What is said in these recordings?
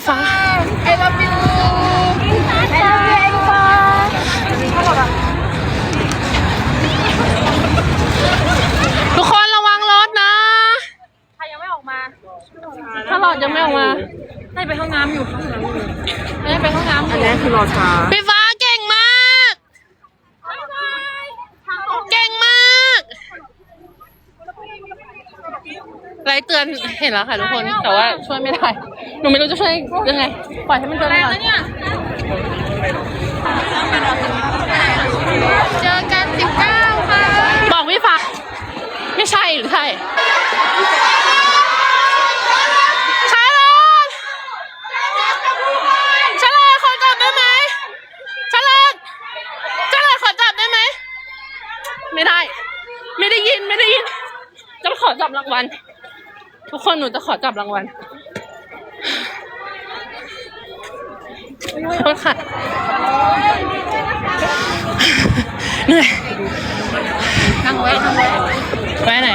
พี่ฟ้าไอ้รับยูไอ้รับยูไอ้ฟ้าทุกคนระวังรถนะ ใครยังไม่ออกมาถ้าหลอดยังไม่ออกมา ได้ไปห้องน้ำอยู่ห้องน้ำอยู่ได้ไปห้องน้ำอยู่อันนี้คือรอช้า พี่ฟ้าเก่งมาก เก่งมาก ไลท์เตือนเห็นแล้วค่ะทุกคน แต่ว่าช่วยไม่ได้ หนูไม่รู้จะช่วยยังไง ปล่อยให้มันเตือนไปก่อนเนี่ยเจอกันสิบเก้าค่ะ บอกพี่ฟ้าไม่ใช่หรือใช่ชาลอดชาลอดขอจับได้ไหมชาลอดชาลอดขอจับได้ไหมไม่ได้ ไม่ได้ยิน ไม่ได้ยิน จะขอจับรางวัล ทุกคนหนูจะขอจับรางวัลโทษค่ะเหนื่อยนั่งไว้นั่งไว้ไปไหน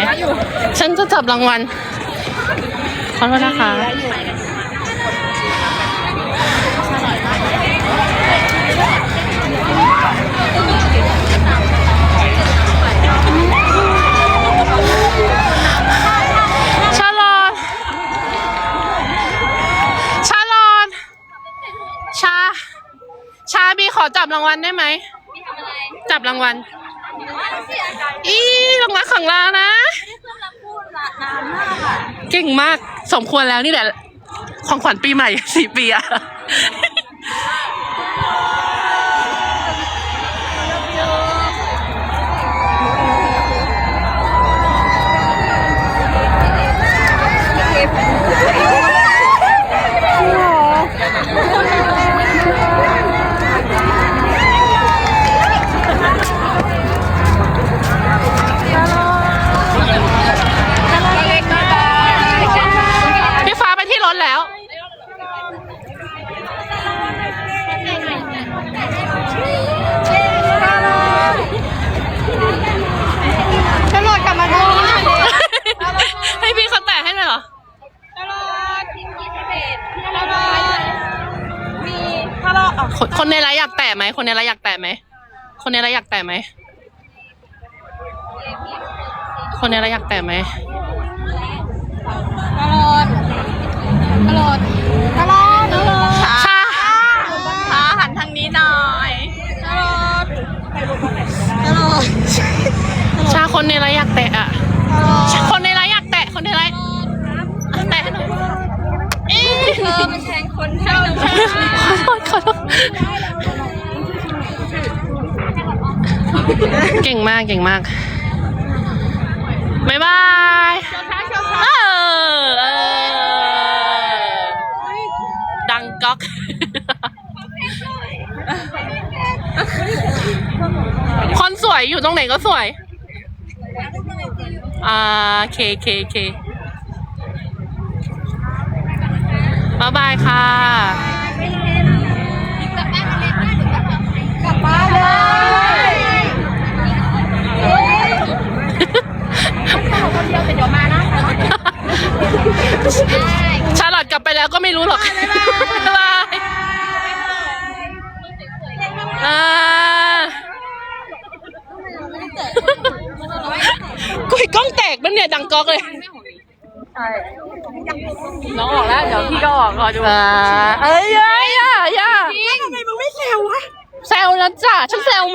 ฉันจะจับรางวัลขอโทษนะคะ จับรางวัลได้ไหม จับรางวัล อีรางวัลของเรานะ เก่งมากสมควรแล้วนี่แหละ ของขวัญปีใหม่ สี่ปีอะ คนคนในไลฟ์อยากแตะไหม คนในไลฟ์อยากแตะไหม คนในไลฟ์อยากแตะไหม คนในไลฟ์อยากแตะไหมตลอดตลอดตลอดตลอดชาขาหันทางนี้หน่อยตลอดตลอดชาคนในไลฟ์อยากแตะอะ เก่งมากเก่งมากบายบายเออเออดังก๊อกคนสวยอยู่ตรงไหนก็สวย อ่าเคเคเคบายบายค่ะ กลับบ้านเลยคนเดียวแต่เดี๋ยวมานะ ชาลอตกลับไป แล้วก็ไม่รู้หรอกบ๊ายบายอ่ากุยกล้องแตกปะเนี่ยดังก๊อกเลย น้องออกแล้ว เดี๋ยวพี่ก็ออกรอดูอ่าเอ้ยอย่าอย่าอย่าทำไมมึงไม่เซลวะแซวแล้วจ้ะฉันแซว